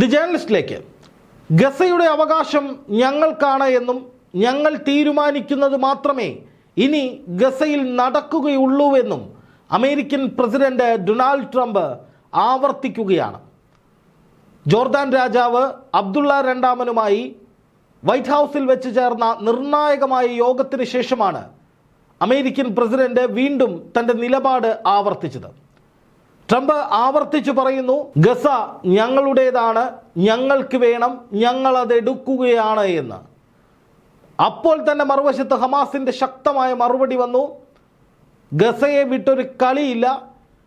The ജേർണലിസ്റ്റിലേക്ക് ഗസയുടെ അവകാശം ഞങ്ങൾക്കാണ് എന്നും ഞങ്ങൾ തീരുമാനിക്കുന്നത് മാത്രമേ ഇനി ഗസയിൽ നടക്കുകയുള്ളൂവെന്നും അമേരിക്കൻ പ്രസിഡന്റ് ഡൊണാൾഡ് ട്രംപ് ആവർത്തിക്കുകയാണ്. ജോർദാൻ രാജാവ് അബ്ദുള്ള രണ്ടാമനുമായി വൈറ്റ് ഹൗസിൽ വെച്ച് ചേർന്ന നിർണായകമായ യോഗത്തിന് ശേഷമാണ് അമേരിക്കൻ പ്രസിഡന്റ് വീണ്ടും തന്റെ നിലപാട് ആവർത്തിച്ചത്. ട്രംപ് ആവർത്തിച്ചു പറയുന്നു ഗസ ഞങ്ങളുടേതാണ് ഞങ്ങൾക്ക് വേണം ഞങ്ങൾ അത് എടുക്കുകയാണ് എന്ന്. അപ്പോൾ തന്നെ മറുവശത്ത് ഹമാസിന്റെ ശക്തമായ മറുപടി വന്നു ഗസയെ വിട്ടൊരു കളിയില്ല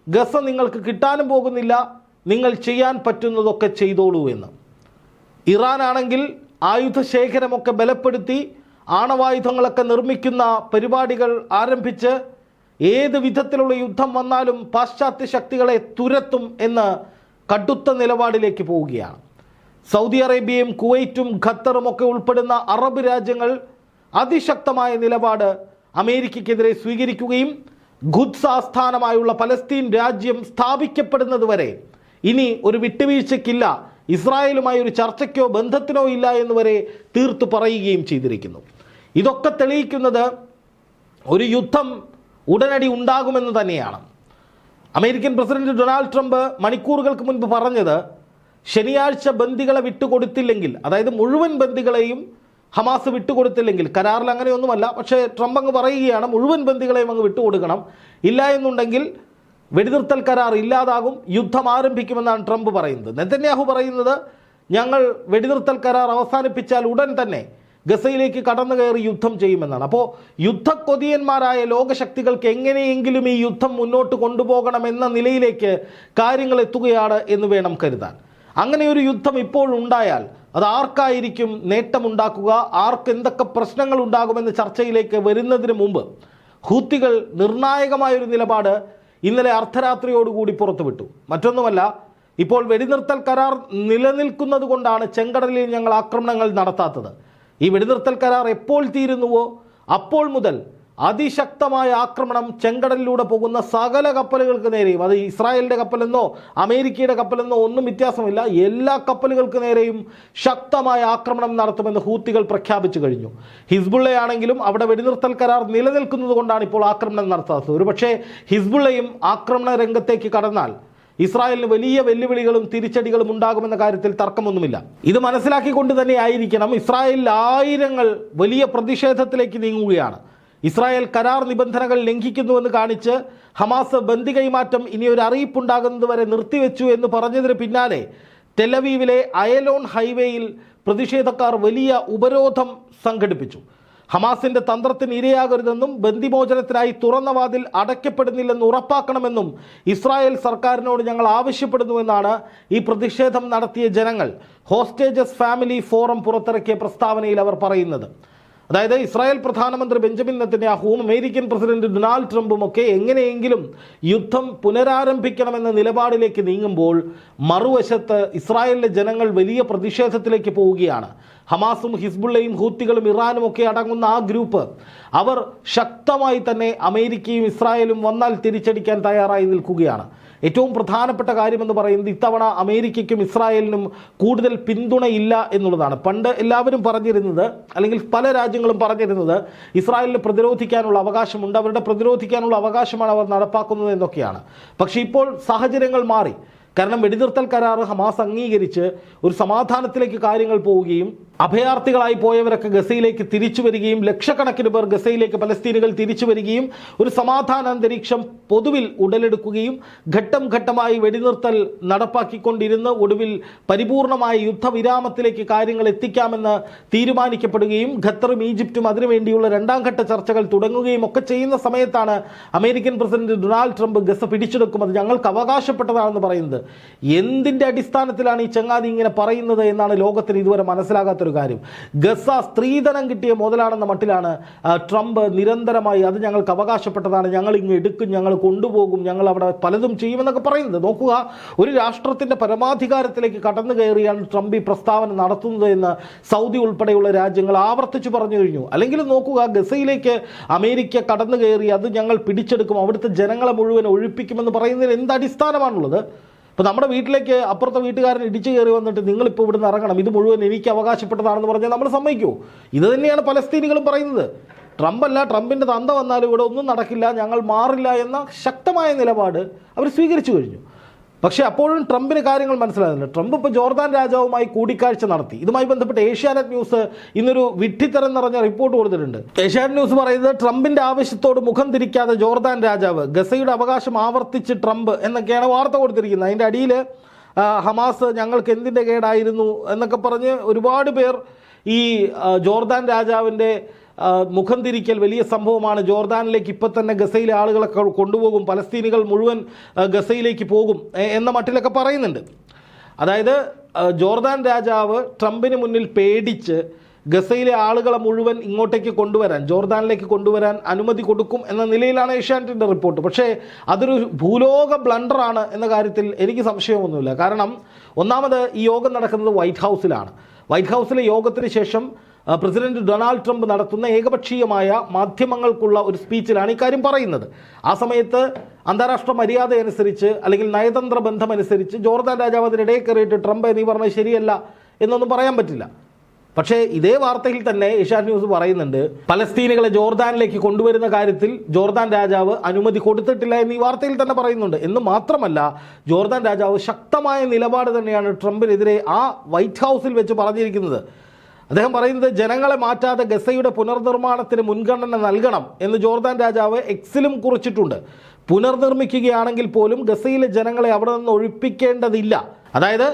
ഗസ നിങ്ങൾക്ക് കിട്ടാനും പോകുന്നില്ല നിങ്ങൾ ചെയ്യാൻ പറ്റുന്നതൊക്കെ ചെയ്തോളൂ എന്ന്. ഇറാൻ ആണെങ്കിൽ ആയുധ ശേഖരമൊക്കെ ബലപ്പെടുത്തി ആണവായുധങ്ങളൊക്കെ നിർമ്മിക്കുന്ന പരിപാടികൾ ആരംഭിച്ച് ഏത് വിധത്തിലുള്ള യുദ്ധം വന്നാലും പാശ്ചാത്യ ശക്തികളെ തുരത്തും എന്ന് കടുത്ത നിലപാടിലേക്ക് പോവുകയാണ്. സൗദി അറേബ്യയും കുവൈറ്റും ഖത്തറും ഒക്കെ ഉൾപ്പെടുന്ന അറബ് രാജ്യങ്ങൾ അതിശക്തമായ നിലപാട് അമേരിക്കയ്ക്കെതിരെ സ്വീകരിക്കുകയും ഖുദ്സ് ആസ്ഥാനമായുള്ള പലസ്തീൻ രാജ്യം സ്ഥാപിക്കപ്പെടുന്നതുവരെ ഇനി ഒരു വിട്ടുവീഴ്ചയ്ക്കില്ല ഇസ്രായേലുമായി ഒരു ചർച്ചയ്ക്കോ ബന്ധത്തിനോ ഇല്ല എന്ന് വരെ തീർത്തു പറയുകയും ചെയ്തിരിക്കുന്നു. ഇതൊക്കെ തെളിയിക്കുന്നത് ഒരു യുദ്ധം ഉടനടി ഉണ്ടാകുമെന്ന് തന്നെയാണ്. അമേരിക്കൻ പ്രസിഡന്റ് ഡൊണാൾഡ് ട്രംപ് മണിക്കൂറുകൾക്ക് മുൻപ് പറഞ്ഞത് ശനിയാഴ്ച ബന്ദികളെ വിട്ടുകൊടുത്തില്ലെങ്കിൽ അതായത് മുഴുവൻ ബന്ദികളെയും ഹമാസ് വിട്ടുകൊടുത്തില്ലെങ്കിൽ കരാറിൽ അങ്ങനെയൊന്നുമല്ല പക്ഷേ ട്രംപ് അങ്ങ് പറയുകയാണ് മുഴുവൻ ബന്ദികളെയും അങ്ങ് വിട്ടുകൊടുക്കണം. ഇല്ല എന്നുണ്ടെങ്കിൽ വെടിനിർത്തൽ കരാർ ഇല്ലാതാകും യുദ്ധം ആരംഭിക്കുമെന്നാണ് ട്രംപ് പറയുന്നത്. നെതന്യാഹു പറയുന്നത് ഞങ്ങൾ വെടിനിർത്തൽ കരാർ അവസാനിപ്പിച്ചാൽ ഉടൻ തന്നെ ഗസയിലേക്ക് കടന്നു കയറി യുദ്ധം ചെയ്യുമെന്നാണ്. അപ്പോൾ യുദ്ധക്കൊതിയന്മാരായ ലോകശക്തികൾക്ക് എങ്ങനെയെങ്കിലും ഈ യുദ്ധം മുന്നോട്ട് കൊണ്ടുപോകണം എന്ന നിലയിലേക്ക് കാര്യങ്ങൾ എത്തുകയാണ് എന്ന് വേണം കരുതാൻ. അങ്ങനെ ഒരു യുദ്ധം ഇപ്പോൾ ഉണ്ടായാൽ അത് ആർക്കായിരിക്കും നേട്ടമുണ്ടാക്കുക? ആർക്ക് എന്തൊക്കെ പ്രശ്നങ്ങൾ ഉണ്ടാകുമെന്ന ചർച്ചയിലേക്ക് വരുന്നതിന് മുമ്പ് ഹൂത്തികൾ നിർണായകമായൊരു നിലപാട് ഇന്നലെ അർദ്ധരാത്രിയോടുകൂടി പുറത്തുവിട്ടു. മറ്റൊന്നുമല്ല ഇപ്പോൾ വെടിനിർത്തൽ കരാർ നിലനിൽക്കുന്നത് കൊണ്ടാണ് ചെങ്കടലിൽ ഞങ്ങൾ ആക്രമണങ്ങൾ നടത്താത്തത്. ഈ വെടിനിർത്തൽ കരാർ എപ്പോൾ തീരുന്നുവോ അപ്പോൾ മുതൽ അതിശക്തമായ ആക്രമണം ചെങ്കടലിലൂടെ പോകുന്ന സകല കപ്പലുകൾക്ക് നേരെയും അത് ഇസ്രായേലിന്റെ കപ്പലെന്നോ അമേരിക്കയുടെ കപ്പലെന്നോ ഒന്നും വ്യത്യാസമില്ല. എല്ലാ കപ്പലുകൾക്ക് നേരെയും ശക്തമായ ആക്രമണം നടത്തുമെന്ന് ഹൂത്തികൾ പ്രഖ്യാപിച്ചു കഴിഞ്ഞു. ഹിസ്ബുള്ളയാണെങ്കിലും അവിടെ വെടിനിർത്തൽ കരാർ നിലനിൽക്കുന്നത് കൊണ്ടാണ് ഇപ്പോൾ ആക്രമണം നടത്താത്തത്. ഒരുപക്ഷേ ഹിസ്ബുള്ളയും ആക്രമണ രംഗത്തേക്ക് കടന്നാൽ ഇസ്രായേലിന് വലിയ വെല്ലുവിളികളും തിരിച്ചടികളും ഉണ്ടാകുമെന്ന കാര്യത്തിൽ തർക്കമൊന്നുമില്ല. ഇത് മനസ്സിലാക്കിക്കൊണ്ട് തന്നെ ആയിരിക്കണം ഇസ്രായേലിൽ ആയിരങ്ങൾ വലിയ പ്രതിഷേധത്തിലേക്ക് നീങ്ങുകയാണ്. ഇസ്രായേൽ കരാർ നിബന്ധനകൾ ലംഘിക്കുന്നുവെന്ന് കാണിച്ച് ഹമാസ് ബന്ദി കൈമാറ്റം ഇനി ഒരു അറിയിപ്പുണ്ടാകുന്നത് വരെ നിർത്തിവെച്ചു എന്ന് പറഞ്ഞതിന് പിന്നാലെ ടെലവീവിലെ അയലോൺ ഹൈവേയിൽ പ്രതിഷേധക്കാർ വലിയ ഉപരോധം സംഘടിപ്പിച്ചു. ഹമാസിന്റെ തന്ത്രത്തിന് ഇരയാകരുതെന്നും ബന്ദിമോചനത്തിനായി തുറന്ന വാതിൽ അടയ്ക്കപ്പെടുന്നില്ലെന്ന് ഉറപ്പാക്കണമെന്നും ഇസ്രായേൽ സർക്കാരിനോട് ഞങ്ങൾ ആവശ്യപ്പെടുന്നുവെന്നാണ് ഈ പ്രതിഷേധം നടത്തിയ ജനങ്ങൾ. ഹോസ്റ്റേജസ് ഫാമിലി ഫോറം പുറത്തിറക്കിയ പ്രസ്താവനയിൽ അവർ പറയുന്നത്. അതായത് ഇസ്രായേൽ പ്രധാനമന്ത്രി ബെഞ്ചമിൻ നെത്തന്യാഹുവും അമേരിക്കൻ പ്രസിഡന്റ് ഡൊണാൾഡ് ട്രംപും ഒക്കെ എങ്ങനെയെങ്കിലും യുദ്ധം പുനരാരംഭിക്കണമെന്ന നിലപാടിലേക്ക് നീങ്ങുമ്പോൾ മറുവശത്ത് ഇസ്രായേലിലെ ജനങ്ങൾ വലിയ പ്രതിഷേധത്തിലേക്ക് പോവുകയാണ്. ഹമാസും ഹിസ്ബുള്ളയും ഹൂത്തികളും ഇറാനും ഒക്കെ അടങ്ങുന്ന ആ ഗ്രൂപ്പ് അവർ ശക്തമായി തന്നെ അമേരിക്കയും ഇസ്രായേലും വന്നാൽ തിരിച്ചടിക്കാൻ തയ്യാറായി നിൽക്കുകയാണ്. ഏറ്റവും പ്രധാനപ്പെട്ട കാര്യമെന്ന് പറയുന്നത് ഇത്തവണ അമേരിക്കയ്ക്കും ഇസ്രായേലിനും കൂടുതൽ പിന്തുണയില്ല എന്നുള്ളതാണ്. പണ്ട് എല്ലാവരും പറഞ്ഞിരുന്നത് അല്ലെങ്കിൽ പല രാജ്യങ്ങളും പറഞ്ഞിരുന്നത് ഇസ്രായേലിന് പ്രതിരോധിക്കാനുള്ള അവകാശമുണ്ട് അവരുടെ പ്രതിരോധിക്കാനുള്ള അവകാശമാണ് അവർ നടപ്പാക്കുന്നത് എന്നൊക്കെയാണ്. പക്ഷേ ഇപ്പോൾ സാഹചര്യങ്ങൾ മാറി. കാരണം വെടിനിർത്തൽ കരാർ ഹമാസ് അംഗീകരിച്ച് ഒരു സമാധാനത്തിലേക്ക് കാര്യങ്ങൾ പോവുകയും അഭയാർത്ഥികളായി പോയവരൊക്കെ ഗസയിലേക്ക് തിരിച്ചു വരികയും ലക്ഷക്കണക്കിന് പേർ ഗസയിലേക്ക് പലസ്തീനുകൾ തിരിച്ചു വരികയും ഒരു സമാധാന അന്തരീക്ഷം പൊതുവിൽ ഉടലെടുക്കുകയും ഘട്ടം ഘട്ടമായി വെടിനിർത്തൽ നടപ്പാക്കിക്കൊണ്ടിരുന്ന് ഒടുവിൽ പരിപൂർണമായ യുദ്ധവിരാമത്തിലേക്ക് കാര്യങ്ങൾ എത്തിക്കാമെന്ന് തീരുമാനിക്കപ്പെടുകയും ഖത്തറും ഈജിപ്തും അതിനുവേണ്ടിയുള്ള രണ്ടാം ഘട്ട ചർച്ചകൾ തുടങ്ങുകയും ഒക്കെ ചെയ്യുന്ന സമയത്താണ് American president Donald Trump Gaza പിടിച്ചെടുക്കും. അത് ഞങ്ങൾക്ക് അവകാശപ്പെട്ടതാണെന്ന് പറയുന്നത്. എന്തിന്റെ അടിസ്ഥാനത്തിലാണ് ഈ ചങ്ങാതി ഇങ്ങനെ പറയുന്നത് എന്നാണ് ലോകത്തിന് ഇതുവരെ മനസ്സിലാകാത്തൊരു കാര്യം. ഗസ സ്ത്രീധനം കിട്ടിയ മുതലാണെന്ന മട്ടിലാണ് ട്രംപ് നിരന്തരമായി അത് ഞങ്ങൾക്ക് അവകാശപ്പെട്ടതാണ് ഞങ്ങൾ ഇങ്ങ് എടുക്കും ഞങ്ങൾ കൊണ്ടുപോകും ഞങ്ങൾ അവിടെ പലതും ചെയ്യുമെന്നൊക്കെ പറയുന്നത്. നോക്കുക ഒരു രാഷ്ട്രത്തിന്റെ പരമാധികാരത്തിലേക്ക് കടന്നു കയറിയാണ് ട്രംപ് ഈ പ്രസ്താവന നടത്തുന്നത് എന്ന് സൗദി ഉൾപ്പെടെയുള്ള രാജ്യങ്ങൾ ആവർത്തിച്ചു പറഞ്ഞു കഴിഞ്ഞു. അല്ലെങ്കിൽ നോക്കുക ഗസയിലേക്ക് അമേരിക്ക കടന്നു കയറി അത് ഞങ്ങൾ പിടിച്ചെടുക്കും അവിടുത്തെ ജനങ്ങളെ മുഴുവൻ ഒഴിപ്പിക്കുമെന്ന് പറയുന്നതിന് എന്ത് അടിസ്ഥാനമാണുള്ളത്? ഇപ്പോൾ നമ്മുടെ വീട്ടിലേക്ക് അപ്പുറത്തെ വീട്ടുകാരൻ ഇടിച്ചു കയറി വന്നിട്ട് നിങ്ങളിപ്പോൾ ഇവിടുന്ന് ഇറങ്ങണം. ഇത് മുഴുവൻ എനിക്ക് അവകാശപ്പെട്ടതാണെന്ന് പറഞ്ഞാൽ നമ്മൾ സമ്മതിക്കുമോ ഇത് തന്നെയാണ് പലസ്തീനികളും പറയുന്നത്. ട്രംപ് അല്ല ട്രംപിന്റെ തന്ത വന്നാലും ഇവിടെ ഒന്നും നടക്കില്ല ഞങ്ങൾ മാറില്ല എന്ന ശക്തമായ നിലപാട് അവർ സ്വീകരിച്ചു കഴിഞ്ഞു. പക്ഷേ അപ്പോഴും ട്രംപിന് കാര്യങ്ങൾ മനസ്സിലാകുന്നില്ല. ട്രംപ് ഇപ്പോൾ ജോർദാൻ രാജാവുമായി കൂടിക്കാഴ്ച നടത്തി. ഇതുമായി ബന്ധപ്പെട്ട് ഏഷ്യാനെറ്റ് ന്യൂസ് ഇന്നൊരു വിഡ്ഢിത്തരം നിറഞ്ഞ റിപ്പോർട്ട് കൊടുത്തിട്ടുണ്ട്. ഏഷ്യാനെറ്റ് ന്യൂസ് പറയുന്നത് ട്രംപിന്റെ ആവശ്യത്തോട് മുഖം തിരിക്കാതെ ജോർദാൻ രാജാവ് ഗസയുടെ അവകാശം ആവർത്തിച്ച് ട്രംപ് എന്നൊക്കെയാണ് വാർത്ത കൊടുത്തിരിക്കുന്നത്. അതിന്റെ അടിയിൽ ഹമാസ് ഞങ്ങൾക്ക് എന്തിന്റെ കേടായിരുന്നു എന്നൊക്കെ പറഞ്ഞ് ഒരുപാട് പേർ ഈ ജോർദാൻ രാജാവിന്റെ മുഖം തിരിക്കൽ വലിയ സംഭവമാണ്. ജോർദാനിലേക്ക് ഇപ്പം തന്നെ ഗസയിലെ ആളുകളെ കൊണ്ടുപോകും. പലസ്തീനികൾ മുഴുവൻ ഗസയിലേക്ക് പോകും എന്ന മട്ടിലൊക്കെ പറയുന്നുണ്ട്. അതായത് ജോർദാൻ രാജാവ് ട്രംപിന് മുന്നിൽ പേടിച്ച് ഗസയിലെ ആളുകളെ മുഴുവൻ ഇങ്ങോട്ടേക്ക് കൊണ്ടുവരാൻ ജോർദാനിലേക്ക് കൊണ്ടുവരാൻ അനുമതി കൊടുക്കും എന്ന നിലയിലാണ് ഏഷ്യാനെറ്റിന്റെ റിപ്പോർട്ട്. പക്ഷേ അതൊരു ഭൂലോക ബ്ലണ്ടറാണ് എന്ന കാര്യത്തിൽ എനിക്ക് സംശയമൊന്നുമില്ല. കാരണം ഒന്നാമത് ഈ യോഗം നടക്കുന്നത് വൈറ്റ് ഹൗസിലാണ്. വൈറ്റ് ഹൗസിലെ യോഗത്തിന് ശേഷം പ്രസിഡന്റ് ഡൊണാൾഡ് ട്രംപ് നടത്തുന്ന ഏകപക്ഷീയമായ മാധ്യമങ്ങൾക്കുള്ള ഒരു സ്പീച്ചിലാണ് ഇക്കാര്യം പറയുന്നത്. ആ സമയത്ത് അന്താരാഷ്ട്ര മര്യാദ അനുസരിച്ച് അല്ലെങ്കിൽ നയതന്ത്ര ബന്ധം അനുസരിച്ച് ജോർദാൻ രാജാവ് അതിനിടയിൽ കയറിയിട്ട് ട്രംപ് നീ പറഞ്ഞത് ശരിയല്ല എന്നൊന്നും പറയാൻ പറ്റില്ല. പക്ഷേ ഇതേ വാർത്തയിൽ തന്നെ ഏഷ്യാനെറ്റ് ന്യൂസ് പറയുന്നുണ്ട് പലസ്തീനുകളെ ജോർദാനിലേക്ക് കൊണ്ടുവരുന്ന കാര്യത്തിൽ ജോർദാൻ രാജാവ് അനുമതി കൊടുത്തിട്ടില്ല എന്ന് ഈ വാർത്തയിൽ തന്നെ പറയുന്നുണ്ട്. എന്ന് മാത്രമല്ല ജോർദാൻ രാജാവ് ശക്തമായ നിലപാട് തന്നെയാണ് ട്രംപിനെതിരെ ആ വൈറ്റ് ഹൗസിൽ വെച്ച് പറഞ്ഞിരിക്കുന്നത്. അദ്ദേഹം പറയുന്നത് ജനങ്ങളെ മാറ്റാതെ ഗസയുടെ പുനർനിർമ്മാണത്തിന് മുൻഗണന നൽകണം എന്ന് ജോർദാൻ രാജാവ് എക്സിലും കുറിച്ചിട്ടുണ്ട്. പുനർനിർമ്മിക്കുകയാണെങ്കിൽ പോലും ഗസയിലെ ജനങ്ങളെ അവിടെ നിന്ന് ഒഴിപ്പിക്കേണ്ടതില്ല. അതായത്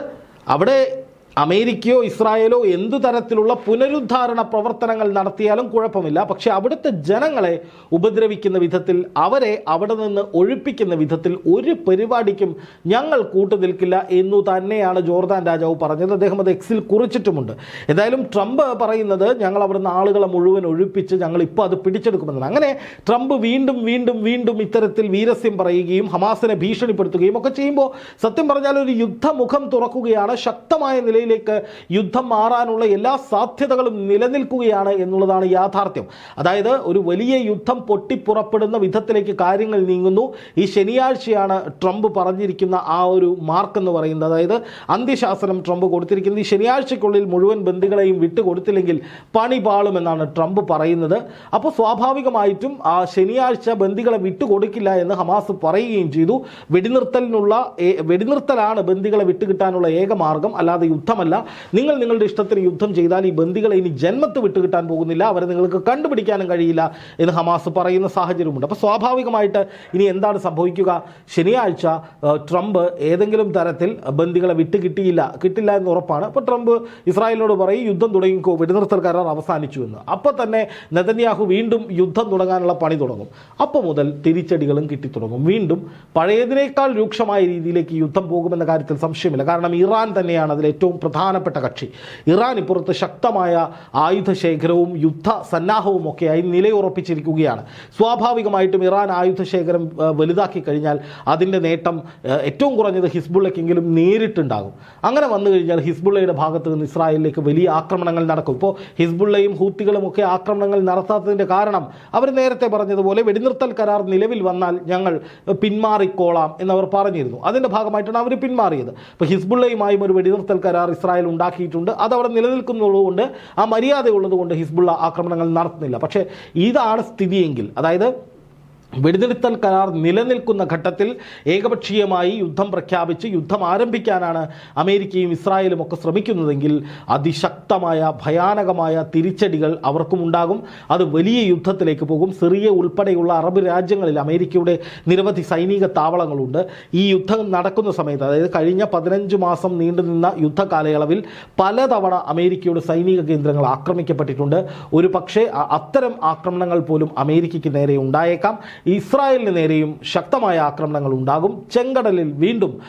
അവിടെ അമേരിക്കയോ ഇസ്രായേലോ എന്തു തരത്തിലുള്ള പുനരുദ്ധാരണ പ്രവർത്തനങ്ങൾ നടത്തിയാലും കുഴപ്പമില്ല. പക്ഷേ അവിടുത്തെ ജനങ്ങളെ ഉപദ്രവിക്കുന്ന വിധത്തിൽ അവരെ അവിടെ നിന്ന് ഒഴിപ്പിക്കുന്ന വിധത്തിൽ ഒരു പരിപാടിക്കും ഞങ്ങൾ കൂട്ടുനിൽക്കില്ല എന്നു തന്നെയാണ് ജോർദാൻ രാജാവ് പറഞ്ഞത്. അദ്ദേഹം അത് എക്സിൽ കുറിച്ചിട്ടുമുണ്ട്. എന്തായാലും ട്രംപ് പറയുന്നത് ഞങ്ങൾ അവിടുന്ന് ആളുകളെ മുഴുവൻ ഒഴിപ്പിച്ച് ഞങ്ങൾ ഇപ്പോൾ അത് പിടിച്ചെടുക്കുമെന്നാണ്. അങ്ങനെ ട്രംപ് വീണ്ടും വീണ്ടും വീണ്ടും ഇത്തരത്തിൽ വീരസ്യം പറയുകയും ഹമാസിനെ ഭീഷണിപ്പെടുത്തുകയും ഒക്കെ ചെയ്യുമ്പോൾ സത്യം പറഞ്ഞാൽ ഒരു യുദ്ധമുഖം തുറക്കുകയാണ് ശക്തമായ നിലയിലേക്ക് യുദ്ധം മാറാനുള്ള എല്ലാ സാധ്യതകളും നിലനിൽക്കുകയാണ് എന്നുള്ളതാണ് യാഥാർത്ഥ്യം. അതായത് ഒരു വലിയ യുദ്ധം പൊട്ടിപ്പുറപ്പെടുന്ന വിധത്തിലേക്ക് കാര്യങ്ങൾ നീങ്ങുന്നു. ഈ ശനിയാഴ്ചയാണ് ട്രംപ് പറഞ്ഞിരിക്കുന്ന ആ ഒരു മാർക്ക് എന്ന് പറയുന്നത്. അതായത് അന്ത്യശാസനം ട്രംപ് കൊടുത്തിരിക്കുന്നത്. ഈ ശനിയാഴ്ചക്കുള്ളിൽ മുഴുവൻ ബന്ദികളെയും വിട്ടുകൊടുത്തില്ലെങ്കിൽ പണി പാളുമെന്നാണ് ട്രംപ് പറയുന്നത്. അപ്പോൾ സ്വാഭാവികമായിട്ടും ആ ശനിയാഴ്ച ബന്ദികളെ വിട്ടുകൊടുക്കില്ല എന്ന് ഹമാസ് പറയുകയും ചെയ്തു. വെടിനിർത്തലിനുള്ള വെടിനിർത്തലാണ് ബന്ദികളെ വിട്ടുകിട്ടാനുള്ള ഏക മാർഗം. അല്ലാതെ യുദ്ധമല്ല. നിങ്ങൾ നിങ്ങളുടെ ഇഷ്ടത്തിന് യുദ്ധം ചെയ്താൽ ഈ ബന്ദികളെ ഇനി ജന്മത്ത് വിട്ടുകിട്ടാൻ പോകുന്നില്ല. അവരെ നിങ്ങൾക്ക് കണ്ടുപിടിക്കാനും കഴിയില്ല എന്ന് ഹമാസ് പറയുന്ന സാഹചര്യമുണ്ട്. അപ്പോൾ സ്വാഭാവികമായിട്ട് ഇനി എന്താണ് സംഭവിക്കുക? ശനിയാഴ്ച ട്രംപ് ഏതെങ്കിലും തരത്തിൽ ബന്ദികളെ വിട്ട് കിട്ടിയില്ല കിട്ടില്ല എന്ന് ഉറപ്പാണ്. അപ്പോൾ ട്രംപ് ഇസ്രായേലിനോട് പറയും യുദ്ധം തുടങ്ങിക്കോ വെടിനിർത്തൽ കരാർ അവസാനിച്ചു എന്ന്. അപ്പോൾ തന്നെ നെതന്യാഹു വീണ്ടും യുദ്ധം തുടങ്ങാനുള്ള പണി തുടങ്ങും. അപ്പോൾ മുതൽ തിരിച്ചടികളും കിട്ടിത്തുടങ്ങും. വീണ്ടും പഴയതിനേക്കാൾ രൂക്ഷമായ രീതിയിലേക്ക് യുദ്ധം പോകുമെന്ന കാര്യത്തിൽ സംശയമില്ല. കാരണം ഇറാൻ തന്നെയാണ് അതിൽ ഏറ്റവും പ്രധാനപ്പെട്ട കക്ഷി. ഇറാൻ ഇപ്പുറത്ത് ശക്തമായ ആയുധശേഖരവും യുദ്ധ സന്നാഹവും ഒക്കെയായി നിലയുറപ്പിച്ചിരിക്കുകയാണ്. സ്വാഭാവികമായിട്ടും ഇറാൻ ആയുധശേഖരം വലുതാക്കി കഴിഞ്ഞാൽ അതിന്റെ നേട്ടം ഏറ്റവും കുറഞ്ഞത് ഹിസ്ബുള്ളയ്ക്കെങ്കിലും നേരിട്ടുണ്ടാകും. അങ്ങനെ വന്നു കഴിഞ്ഞാൽ ഹിസ്ബുള്ളയുടെ ഭാഗത്ത് നിന്ന് ഇസ്രായേലിലേക്ക് വലിയ ആക്രമണങ്ങൾ നടക്കും. ഇപ്പോൾ ഹിസ്ബുള്ളയും ഹൂത്തികളും ഒക്കെ ആക്രമണങ്ങൾ നടത്താത്തതിന്റെ കാരണം അവർ നേരത്തെ പറഞ്ഞതുപോലെ വെടിനിർത്തൽ കരാർ നിലവിൽ വന്നാൽ ഞങ്ങൾ പിന്മാറിക്കോളാം എന്നവർ പറഞ്ഞിരുന്നു. അതിന്റെ ഭാഗമായിട്ടാണ് അവർ പിന്മാറിയത്. ഇപ്പോൾ ഹിസ്ബുള്ളയുമായും ഒരു വെടിനിർത്തൽ കരാർ ഇസ്രായേൽ ഉണ്ടാക്കിയിട്ടുണ്ട്. അത് അവിടെ നിലനിൽക്കുന്നതുകൊണ്ട് ആ മര്യാദ ഉള്ളതുകൊണ്ട് ഹിസ്ബുള്ള ആക്രമണങ്ങൾ നടത്തുന്നില്ല. പക്ഷേ ഇതാണ് സ്ഥിതിയെങ്കിൽ അതായത് വെടിനിർത്തൽ കരാർ നിലനിൽക്കുന്ന ഘട്ടത്തിൽ ഏകപക്ഷീയമായി യുദ്ധം പ്രഖ്യാപിച്ച് യുദ്ധം ആരംഭിക്കാനാണ് അമേരിക്കയും ഇസ്രായേലും ഒക്കെ ശ്രമിക്കുന്നതെങ്കിൽ അതിശക്തമായ ഭയാനകമായ തിരിച്ചടികൾ അവർക്കും ഉണ്ടാകും. അത് വലിയ യുദ്ധത്തിലേക്ക് പോകും. സിറിയ ഉൾപ്പെടെയുള്ള അറബ് രാജ്യങ്ങളിൽ അമേരിക്കയുടെ നിരവധി സൈനിക താവളങ്ങളുണ്ട്. ഈ യുദ്ധം നടക്കുന്ന സമയത്ത് അതായത് കഴിഞ്ഞ പതിനഞ്ച് മാസം നീണ്ടുനിന്ന യുദ്ധ കാലയളവിൽ പലതവണ അമേരിക്കയുടെ സൈനിക കേന്ദ്രങ്ങൾ ആക്രമിക്കപ്പെട്ടിട്ടുണ്ട്. ഒരു പക്ഷേ അത്തരം ആക്രമണങ്ങൾ പോലും അമേരിക്കയ്ക്ക് നേരെ ഉണ്ടായേക്കാം. ഇസ്രായേലിന് നേരെയും ശക്തമായ ആക്രമണങ്ങൾ ഉണ്ടാകും. ചെങ്കടലിൽ വീണ്ടും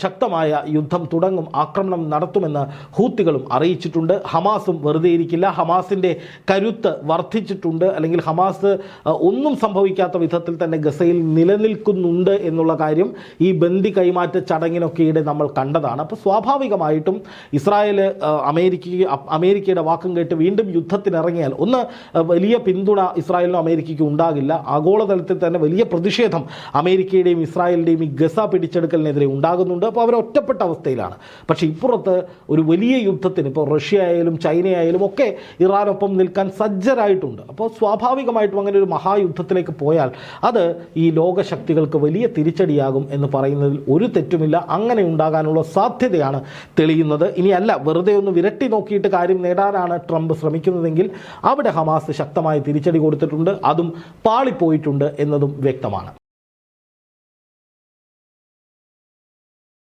ശക്തമായ യുദ്ധം തുടങ്ങും. ആക്രമണം നടത്തുമെന്ന് ഹൂത്തികളും അറിയിച്ചിട്ടുണ്ട്. ഹമാസും വെറുതെ ഇരിക്കില്ല. ഹമാസിന്റെ കരുത്ത് വർദ്ധിച്ചിട്ടുണ്ട്. അല്ലെങ്കിൽ ഹമാസ് ഒന്നും സംഭവിക്കാത്ത വിധത്തിൽ തന്നെ ഗസയിൽ നിലനിൽക്കുന്നുണ്ട് എന്നുള്ള കാര്യം ഈ ബന്ദി കൈമാറ്റ ചടങ്ങിനൊക്കെയിടെ നമ്മൾ കണ്ടതാണ്. അപ്പോൾ സ്വാഭാവികമായിട്ടും ഇസ്രായേൽ അമേരിക്ക അമേരിക്കയുടെ വാക്കും കേട്ട് വീണ്ടും യുദ്ധത്തിനിറങ്ങിയാൽ ഒന്ന് വലിയ പിന്തുണ ഇസ്രായേലിനും അമേരിക്കയ്ക്കും ഉണ്ടാകില്ല. ആഗോളതലത്തിൽ തലത്തിൽ തന്നെ വലിയ പ്രതിഷേധം അമേരിക്കയുടെയും ഇസ്രായേലിന്റെയും ഈ ഗസ പിടിച്ചെടുക്കലിനെതിരെ ഉണ്ടാകുന്നുണ്ട്. അപ്പോൾ അവർ ഒറ്റപ്പെട്ട അവസ്ഥയിലാണ്. പക്ഷേ ഇപ്പുറത്ത് ഒരു വലിയ യുദ്ധത്തിന് ഇപ്പോൾ റഷ്യ ആയാലും ചൈന ആയാലും ഒക്കെ ഇറാനൊപ്പം നിൽക്കാൻ സജ്ജരായിട്ടുണ്ട്. അപ്പോൾ സ്വാഭാവികമായിട്ടും അങ്ങനെ ഒരു മഹായുദ്ധത്തിലേക്ക് പോയാൽ അത് ഈ ലോകശക്തികൾക്ക് വലിയ തിരിച്ചടിയാകും എന്ന് പറയുന്നതിൽ ഒരു തെറ്റുമില്ല. അങ്ങനെ ഉണ്ടാകാനുള്ള സാധ്യതയാണ് തെളിയുന്നത്. ഇനിയല്ല വെറുതെ ഒന്ന് വിരട്ടി നോക്കിയിട്ട് കാര്യം നേടാനാണ് ട്രംപ് ശ്രമിക്കുന്നതെങ്കിൽ അവിടെ ഹമാസ് ശക്തമായ തിരിച്ചടി കൊടുത്തിട്ടുണ്ട്. അതും പാളിപ്പോയിട്ടുണ്ട് എന്നതും വ്യക്തമാണ്.